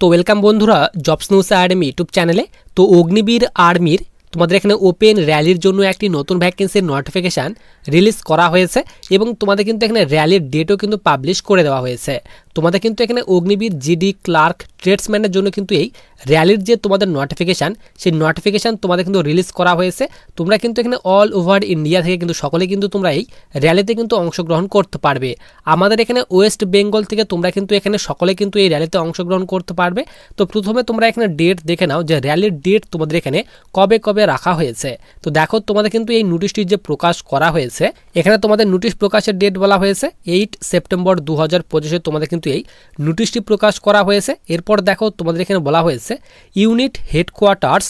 তো ওয়েলকাম বন্ধুরা jobs news army YouTube চ্যানেলে তো অগ্নিবীর আর্মির তোমাদের এখানে ওপেন র্যালির জন্য একটি নতুন ভ্যাকেন্সির নোটিফিকেশান রিলিজ করা হয়েছে এবং তোমাদের কিন্তু এখানে র্যালির ডেটও কিন্তু পাবলিশ করে দেওয়া হয়েছে। তোমাদের কিন্তু এখানে অগ্নিবীর, জিডি, ক্লার্ক, ট্রেডসম্যানের জন্য কিন্তু এই র্যালির যে তোমাদের নোটিফিকেশান সেই নোটিফিকেশান তোমাদের কিন্তু রিলিজ করা হয়েছে। তোমরা কিন্তু এখানে অল ওভার ইন্ডিয়া থেকে কিন্তু সকলে কিন্তু তোমরা এই র্যালিতে কিন্তু অংশগ্রহণ করতে পারবে। আমাদের এখানে ওয়েস্ট বেঙ্গল থেকে তোমরা কিন্তু এখানে সকলে কিন্তু এই র্যালিতে অংশগ্রহণ করতে পারবে। তো প্রথমে তোমরা এখানে ডেট দেখে নাও যে র্যালির ডেট তোমাদের এখানে কবে কবে রাখা হয়েছে। তো দেখো তোমাদের কিন্তু এই নোটিশটি যে প্রকাশ করা হয়েছে, এখানে তোমাদের নোটিশ প্রকাশের ডেট বলা হয়েছে এইট সেপ্টেম্বর দু হাজার তোমাদের কিন্তু এই নোটিশটি প্রকাশ করা হয়েছে। এরপর দেখো তোমাদের এখানে বলা হয়েছে, unit headquarters,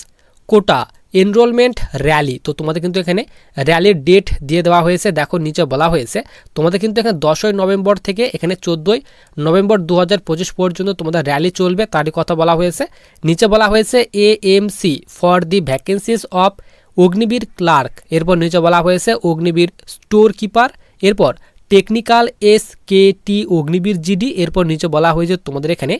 quota, enrolment rally. তো তোমাদের কিন্তু এখানে র্যালির ডেট দিয়ে দেওয়া হয়েছে। দেখো নিচে বলা হয়েছে, তোমাদের কিন্তু এখানে দশই নভেম্বর থেকে এখানে চোদ্দোই নভেম্বর দু হাজার পঁচিশ পর্যন্ত তোমাদের র্যালি চলবে, তারই কথা বলা হয়েছে। নিচে বলা হয়েছে A M C for the vacancies of Agniveer clerk. এরপর নিচে বলা হয়েছে, অগ্নিবীর স্টোর কিপার এরপর technical S K T Agniveer GD, এরপর নিচে বলা হয়েছে তোমাদের এখানে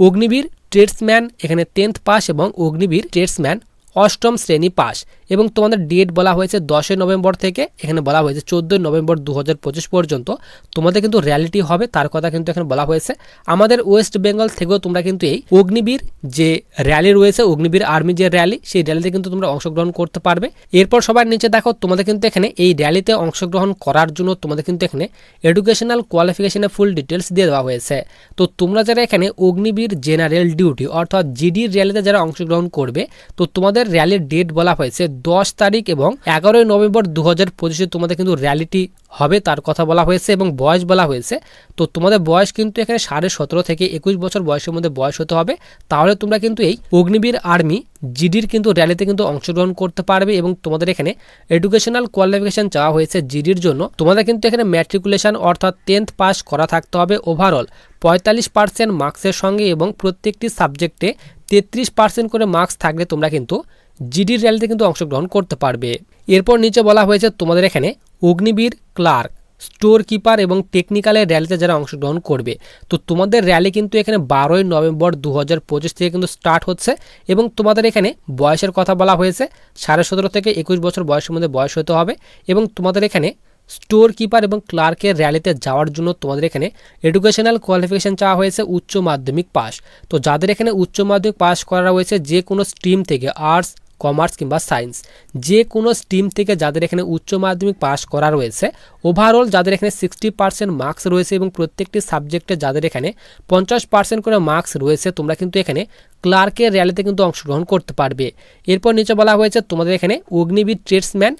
অগ্নিবীর ট্রেডসম্যান, এখানে টেন্থ পাস এবং অগ্নিবীর ট্রেডসম্যান অষ্টম শ্রেণি পাস। এবং তোমাদের ডেট বলা হয়েছে দশই নভেম্বর থেকে, এখানে বলা হয়েছে চোদ্দোই নভেম্বর দু হাজার পঁচিশ পর্যন্ত। তোমাদের কিন্তু র্যালিটি হবে, তার কথা কিন্তু এখানে বলা হয়েছে। আমাদের ওয়েস্ট বেঙ্গল থেকেও তোমরা কিন্তু এই অগ্নিবীর যে র্যালি রয়েছে অগ্নিবীর আর্মি যে র্যালি সেই র্যালিতে কিন্তু তোমরা অংশগ্রহণ করতে পারবে। এরপর সবার নিচে দেখো, তোমাদের কিন্তু এখানে এই র্যালিতে অংশগ্রহণ করার জন্য তোমাদের কিন্তু এখানে এডুকেশনাল কোয়ালিফিকেশনের ফুল ডিটেলস দিয়ে দেওয়া হয়েছে। তো তোমরা যারা এখানে অগ্নিবীর জেনারেল ডিউটি অর্থাৎ জিডির র্যালিতে যারা অংশগ্রহণ করবে, তো তোমাদের র্যালির ডেট বলা হয়েছে দশ তারিখ এবং এগারোই নভেম্বর দু হাজার পঁচিশে তোমাদের কিন্তু র্যালিটি হবে, তার কথা বলা হয়েছে এবং বয়স বলা হয়েছে। তো তোমাদের বয়স কিন্তু এখানে সাড়ে সতেরো থেকে একুশ বছর বয়সের মধ্যে বয়স হতে হবে। তাহলে তোমরা কিন্তু এই অগ্নিবীর আর্মি জিডির কিন্তু র্যালিতে কিন্তু অংশগ্রহণ করতে পারবে এবং তোমাদের এখানে এডুকেশনাল কোয়ালিফিকেশন চাওয়া হয়েছে জিডির জন্য। তোমাদের কিন্তু এখানে ম্যাট্রিকুলেশন অর্থাৎ টেন্থ পাস করা থাকতে হবে ওভারঅল পঁয়তাল্লিশ পার্সেন্ট মার্কসের সঙ্গে এবং প্রত্যেকটি সাবজেক্টে তেত্রিশ পার্সেন্ট করে মার্কস থাকলে তোমরা কিন্তু জিডির র্যালিতে কিন্তু অংশগ্রহণ করতে পারবে। এরপর নিচে বলা হয়েছে, তোমাদের এখানে অগ্নিবীর, ক্লার্ক স্টোর কিপার এবং টেকনিক্যালের র্যালিতে যারা অংশগ্রহণ করবে। তো তোমাদের র্যালি কিন্তু এখানে বারোই নভেম্বর দু হাজার পঁচিশ থেকে কিন্তু স্টার্ট হচ্ছে এবং তোমাদের এখানে বয়সের কথা বলা হয়েছে, সাড়ে সতেরো থেকে একুশ বছর বয়সের মধ্যে বয়স হতে হবে এবং তোমাদের এখানে স্টোর কিপার এবং ক্লার্কের র্যালিতে যাওয়ার জন্য তোমাদের এখানে এডুকেশনাল কোয়ালিফিকেশান চাওয়া হয়েছে উচ্চ মাধ্যমিক পাস তো যাদের এখানে উচ্চ মাধ্যমিক পাস করা হয়েছে যে কোনো স্ট্রিম থেকে, আর্টস কমার্স কিংবা সায়েন্স যে কোনো স্ট্রিম থেকে যাদের এখানে উচ্চ মাধ্যমিক পাস করা রয়েছে ওভারঅল যাদের এখানে সিক্সটি পার্সেন্ট মার্কস রয়েছে এবং প্রত্যেকটি সাবজেক্টে যাদের এখানে পঞ্চাশ পার্সেন্ট করে মার্কস রয়েছে, তোমরা কিন্তু এখানে ক্লার্কের র্যালিতে কিন্তু অংশগ্রহণ করতে পারবে। এরপর নিচে বলা হয়েছে, তোমাদের এখানে অগ্নিবীর ট্রেডসম্যান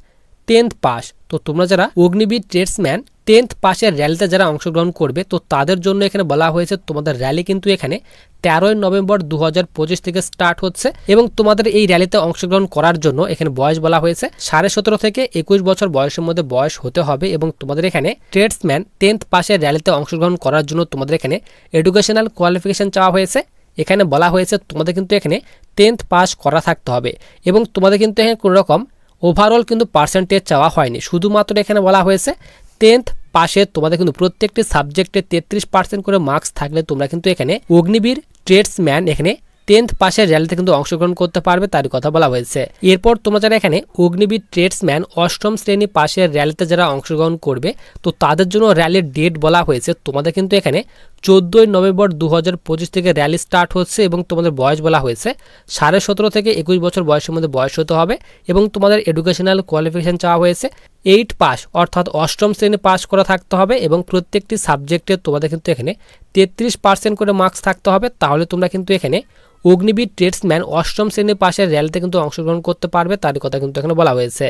টেন্থ পাস তো তোমরা যারা অগ্নিবীর ট্রেডসম্যান টেন্থ পাশের র্যালিতে যারা অংশগ্রহণ করবে, তো তাদের জন্য এখানে বলা হয়েছে তোমাদের র্যালি কিন্তু এখানে তেরোই নভেম্বর দু হাজার পঁচিশ থেকে স্টার্ট হচ্ছে এবং তোমাদের এই র্যালিতে অংশগ্রহণ করার জন্য এখানে বয়স বলা হয়েছে সাড়ে সতেরো থেকে একুশ বছর বয়সের মধ্যে বয়স হতে হবে এবং তোমাদের এখানে ট্রেডসম্যান টেন্থ পাশের র্যালিতে অংশগ্রহণ করার জন্য তোমাদের এখানে এডুকেশনাল কোয়ালিফিকেশন চাওয়া হয়েছে। এখানে বলা হয়েছে তোমাদের কিন্তু এখানে টেন্থ পাস করা থাকতে হবে এবং তোমাদের কিন্তু এখানে কোনো রকম ওভারঅল কিন্তু পার্সেন্টেজ চাওয়া হয়নি। শুধুমাত্র এখানে বলা হয়েছে টেন্থ পাশে তোমাদের কিন্তু প্রত্যেকটি সাবজেক্টে তেত্রিশ পার্সেন্ট করে মার্কস থাকলে তোমরা কিন্তু এখানে অগ্নিবীর ট্রেডসম্যান এখানে টেন্থ পাশের র্যালিতে কিন্তু অংশগ্রহণ করতে পারবে তার কথা বলা হয়েছে। এরপর তোমরা যারা এখানে অগ্নিবীর ট্রেডসম্যান অষ্টম শ্রেণি পাশের র্যালিতে যারা অংশগ্রহণ করবে, তো তাদের জন্য র্যালির ডেট বলা হয়েছে। তোমাদের কিন্তু এখানে চোদ্দোই নভেম্বর দু হাজার পঁচিশ থেকে র্যালি স্টার্ট হচ্ছে এবং তোমাদের বয়স বলা হয়েছে। সাড়ে সতেরো থেকে একুশ বছর বয়সের মধ্যে বয়স হতে হবে এবং তোমাদের এডুকেশনাল কোয়ালিফিকেশান চাওয়া হয়েছে। এইট পাস অর্থাৎ অষ্টম শ্রেণি পাস করা থাকতে হবে এবং প্রত্যেকটি সাবজেক্টে তোমাদের কিন্তু এখানে তেত্রিশ পার্সেন্ট করে মার্কস থাকতে হবে। তাহলে তোমরা কিন্তু এখানে অগ্নিবীর ট্রেডসম্যান অষ্টম শ্রেণির পাশের র্যালিতে কিন্তু অংশগ্রহণ করতে পারবে তার কথা কিন্তু এখানে বলা হয়েছে।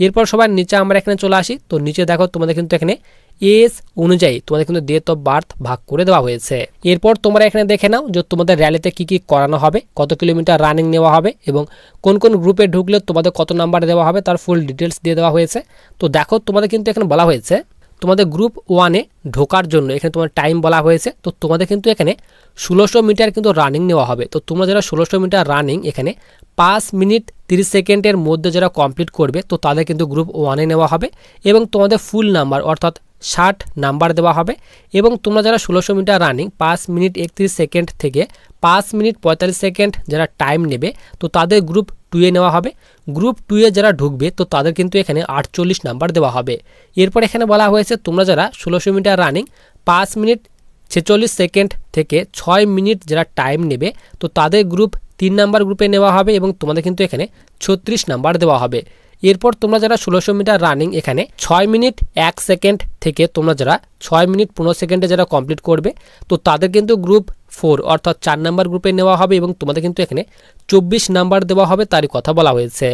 এরপর সবার নিচে আমরা এখানে চলে আসি। তো নিচে দেখো তোমাদের কিন্তু এখানে এস অনুযায়ী তোমাদের কিন্তু ডেট অফ বার্থ ভাগ করে দেওয়া হয়েছে। এরপর তোমরা এখানে দেখে নাও যে তোমাদের র্যালিতে কি কি করানো হবে, কত কিলোমিটার রানিং নেওয়া হবে এবং কোন কোন গ্রুপে ঢুকলে তোমাদের কত নাম্বার দেওয়া হবে, তার ফুল ডিটেলস দিয়ে দেওয়া হয়েছে। তো দেখো তোমাদের কিন্তু এখানে বলা হয়েছে তোমাদের গ্রুপ ওয়ানে ঢোকার জন্য, এখানে তোমার টাইম বলা হয়েছে, তো তোমাদের কিন্তু এখানে ষোলোশো মিটার কিন্তু রানিং নেওয়া হবে। তো তোমরা যারা ষোলোশো মিটার রানিং এখানে পাঁচ মিনিট তিরিশ সেকেন্ডের মধ্যে যারা কমপ্লিট করবে, তো তাদের কিন্তু গ্রুপ ওয়ানে নেওয়া হবে এবং তোমাদের ফুল নাম্বার অর্থাৎ ষাট নাম্বার দেওয়া হবে এবং তোমরা যারা ষোলোশো মিটার রানিং পাঁচ মিনিট একত্রিশ সেকেন্ড থেকে পাঁচ মিনিট পঁয়তাল্লিশ সেকেন্ড যারা টাইম নেবে, তো তাদের গ্রুপ টুয়ে নেওয়া হবে। গ্রুপ টুয়ে যারা ঢুকবে, তো তাদের কিন্তু এখানে আটচল্লিশ নাম্বার দেওয়া হবে। এরপর এখানে বলা হয়েছে, তোমরা যারা ষোলোশো মিটার রানিং পাঁচ মিনিট ছেচল্লিশ সেকেন্ড থেকে ছয় মিনিট যারা টাইম নেবে, তো তাদের গ্রুপ তিন নাম্বার গ্রুপে নেওয়া হবে এবং তোমাদের কিন্তু এখানে ছত্রিশ নাম্বার দেওয়া হবে। এরপর তোমরা যারা ষোলোশো মিটার রানিং এখানে ছয় মিনিট এক সেকেন্ড থেকে তোমরা যারা ছয় মিনিট পনেরো সেকেন্ডে যারা কমপ্লিট করবে, তো তাদের কিন্তু গ্রুপ ফোর অর্থাৎ চার নাম্বার গ্রুপে নেওয়া হবে এবং তোমাদের কিন্তু এখানে চব্বিশ নাম্বার দেওয়া হবে তারই কথা বলা হয়েছে।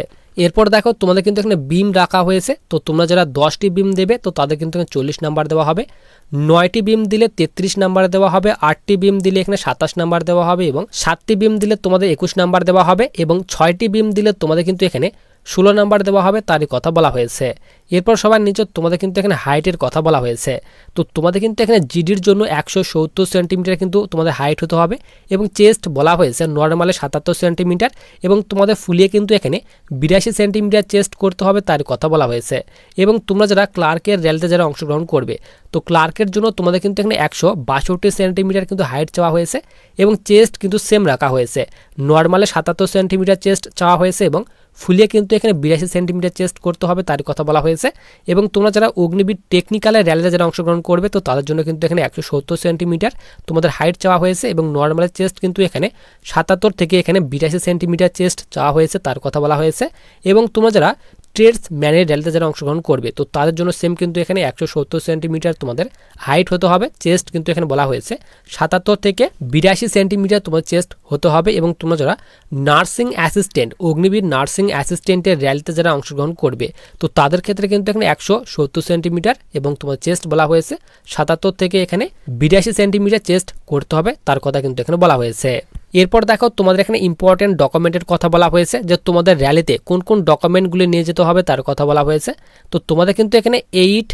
এরপর দেখো তোমাদের কিন্তু এখানে বিম রাখা হয়েছে, তো তোমরা যারা দশটি বিম দেবে, তো তাদের কিন্তু এখানে চল্লিশ নাম্বার দেওয়া হবে। নয়টি বিম দিলে তেত্রিশ নাম্বার দেওয়া হবে, আটটি বিম দিলে এখানে সাতাশ নাম্বার দেওয়া হবে এবং সাতটি বিম দিলে তোমাদের একুশ নাম্বার দেওয়া হবে এবং ছয়টি বিম দিলে তোমাদের কিন্তু এখানে ষোলো নাম্বার দেওয়া হবে, তারই কথা বলা হয়েছে। এরপর সবার নিচে তোমাদের কিন্তু এখানে হাইটের কথা বলা হয়েছে। তো তোমাদের কিন্তু এখানে জিডির জন্য একশো সত্তর সেন্টিমিটার কিন্তু তোমাদের হাইট হতে হবে এবং চেস্ট বলা হয়েছে নর্মালে সাতাত্তর সেন্টিমিটার এবং তোমাদের ফুলিয়ে কিন্তু এখানে বিরাশি সেন্টিমিটার চেস্ট করতে হবে তার কথা বলা হয়েছে। এবং তোমরা যারা ক্লার্কের রেলতে যারা অংশগ্রহণ করবে, তো ক্লার্কের জন্য তোমাদের কিন্তু এখানে একশো বাষট্টি সেন্টিমিটার কিন্তু হাইট চাওয়া হয়েছে এবং চেস্ট কিন্তু সেম রাখা হয়েছে। নর্মালে সাতাত্তর সেন্টিমিটার চেস্ট চাওয়া হয়েছে এবং ফুলিয়ে কিন্তু এখানে বিরাশি সেন্টিমিটার চেস্ট করতে হবে তার কথা বলা হয়েছে। এবং তোমরা যারা অগ্নিবীর টেকনিক্যালে র্যালিতে যারা অংশগ্রহণ করবে, তো তাদের জন্য কিন্তু এখানে একশো সত্তর সেন্টিমিটার তোমাদের হাইট চাওয়া হয়েছে এবং নর্মালের চেস্ট কিন্তু এখানে সাতাত্তর থেকে এখানে বিরাশি সেন্টিমিটার চেস্ট চাওয়া হয়েছে, তার কথা বলা হয়েছে। এবং তোমরা যারা ট্রেডস ম্যানের র্যালিতে যারা অংশগ্রহণ করবে, তো তাদের জন্য সেম কিন্তু এখানে একশো সত্তর সেন্টিমিটার তোমাদের হাইট হতে হবে চেস্ট কিন্তু এখানে বলা হয়েছে। সাতাত্তর থেকে বিরাশি সেন্টিমিটার তোমার চেস্ট হতে হবে এবং তোমরা যারা নার্সিং অ্যাসিস্ট্যান্ট অগ্নিবীর নার্সিং অ্যাসিস্ট্যান্টের র্যালিতে যারা অংশগ্রহণ করবে, তো তাদের ক্ষেত্রে কিন্তু এখানে একশো সত্তর সেন্টিমিটার এবং তোমার চেস্ট বলা হয়েছে। সাতাত্তর থেকে এখানে বিরাশি সেন্টিমিটার চেস্ট করতে হবে, তার কথা কিন্তু এখানে বলা হয়েছে। এরপর দেখো তোমাদের এখানে ইম্পর্টেন্ট ডকুমেন্টের কথা বলা হয়েছে যে তোমাদের র্যালিতে কোন কোন ডকুমেন্টগুলি নিয়ে যেতে হবে তার কথা বলা হয়েছে। তো তোমাদের কিন্তু এখানে এইট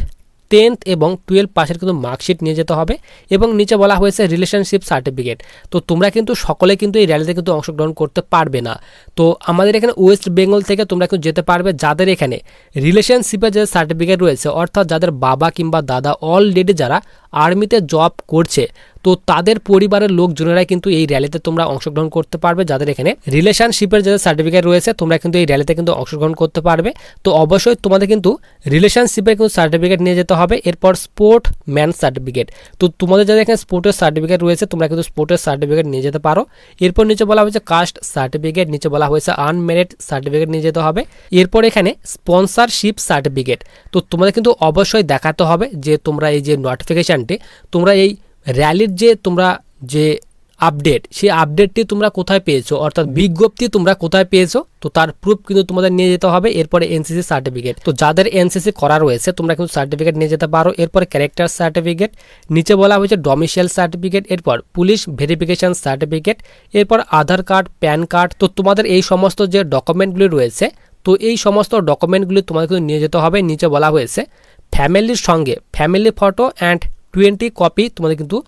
টেন্থ এবং টুয়েলভ পাসের কিন্তু মার্কশিট নিয়ে যেতে হবে এবং নিচে বলা হয়েছে রিলেশনশিপ সার্টিফিকেট তো তোমরা কিন্তু সকলে কিন্তু এই র্যালিতে কিন্তু অংশগ্রহণ করতে পারবে না। তো আমাদের এখানে ওয়েস্ট বেঙ্গল থেকে তোমরা কিন্তু যেতে পারবে যাদের এখানে রিলেশনশিপের যে সার্টিফিকেট রয়েছে, অর্থাৎ যাদের বাবা কিংবা দাদা অলরেডি যারা আর্মিতে জব করছে, তো তাদের পরিবারের লোকজনেরাই কিন্তু এই র্যালিতে তোমরা অংশগ্রহণ করতে পারবে। যাদের এখানে রিলেশনশিপের যে সার্টিফিকেট রয়েছে, তোমরা কিন্তু এই র্যালিতে কিন্তু অংশগ্রহণ করতে পারবে। তো অবশ্যই তোমাদের কিন্তু রিলেশনশিপের কিন্তু সার্টিফিকেট নিয়ে যেতে হবে। এরপর স্পোর্ট ম্যান সার্টিফিকেট তো তোমাদের যাদের এখানে স্পোর্টের সার্টিফিকেট রয়েছে, তোমরা কিন্তু স্পোর্টের সার্টিফিকেট নিয়ে যেতে পারো। এরপর নিচে বলা হয়েছে কাস্ট সার্টিফিকেট নিচে বলা হয়েছে আনমেরিড সার্টিফিকেট নিয়ে যেতে হবে। এরপর এখানে স্পন্সরশিপ সার্টিফিকেট তো তোমাদের কিন্তু অবশ্যই দেখাতে হবে যে তোমরা এই যে নোটিফিকেশানটি তোমরা এই র্যালির যে তোমরা যে আপডেট সেই আপডেটটি তোমরা কোথায় পেয়েছ? অর্থাৎ বিজ্ঞপ্তি তোমরা কোথায় পেয়েছ? তো তার প্রুফ কিন্তু তোমাদের নিয়ে যেতে হবে। এরপরে এনসিসি সার্টিফিকেট তো যাদের এনসিসি করা রয়েছে, তোমরা কিন্তু সার্টিফিকেট নিয়ে যেতে পারো। এরপরে ক্যারেক্টার সার্টিফিকেট নিচে বলা হয়েছে ডমিসিয়াল সার্টিফিকেট এরপর পুলিশ ভেরিফিকেশন সার্টিফিকেট এরপর আধার কার্ড প্যান কার্ড তো তোমাদের এই সমস্ত যে ডকুমেন্টগুলি রয়েছে, তো এই সমস্ত ডকুমেন্টগুলি তোমাদের কিন্তু নিয়ে যেতে হবে। নিচে বলা হয়েছে ফ্যামিলির সঙ্গে family photo and twenty copy তোমাদের কিন্তু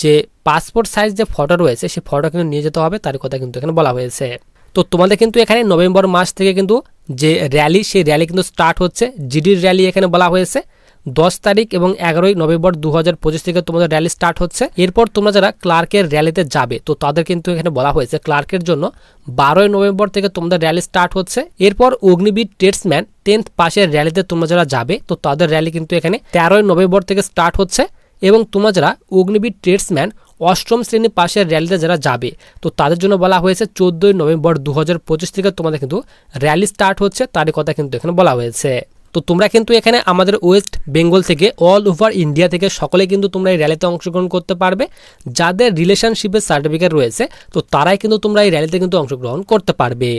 যে পাসপোর্ট সাইজ যে ফটো রয়েছে সেই ফটো কিন্তু নিয়ে যেতে হবে। তার কথা কিন্তু এখানে বলা হয়েছে। তো তোমাদের কিন্তু এখানে নভেম্বর মাস থেকে কিন্তু যে র্যালি সেই র্যালি কিন্তু স্টার্ট হচ্ছে। জিডির র্যালি এখানে বলা হয়েছে। দশ তারিখ এবং এগারোই নভেম্বর দু হাজার পঁচিশ থেকে তোমাদের র্যালি স্টার্ট হচ্ছে। এরপর তোমরা যারা ক্লার্কের র্যালিতে যাবে, তো তাদের কিন্তু এখানে বলা হয়েছে ক্লার্কের জন্য বারোই নভেম্বর থেকে তোমাদের র্যালি স্টার্ট হচ্ছে। এরপর অগ্নিবীর টেস্টম্যান টেন্থ পাশের র্যালিতে তোমরা যারা যাবে, তো তাদের র্যালি কিন্তু এখানে তেরোই নভেম্বর থেকে স্টার্ট হচ্ছে। এবং তোমরা যারা অগ্নিবীর ট্রেডসম্যান অষ্টম শ্রেণি পাশের র্যালিতে যারা যাবে, তো তাদের জন্য বলা হয়েছে চোদ্দোই নভেম্বর দু হাজার পঁচিশ থেকে তোমাদের কিন্তু র্যালি স্টার্ট হচ্ছে, তারই কথা কিন্তু এখানে বলা হয়েছে। তো তোমরা কিন্তু এখানে আমাদের ওয়েস্ট বেঙ্গল থেকে অল ওভার ইন্ডিয়া থেকে সকলে কিন্তু তোমরা এই র্যালিতে অংশগ্রহণ করতে পারবে। যাদের রিলেশনশিপের সার্টিফিকেট রয়েছে, তো তারাই কিন্তু তোমরা এই র্যালিতে কিন্তু অংশগ্রহণ করতে পারবে।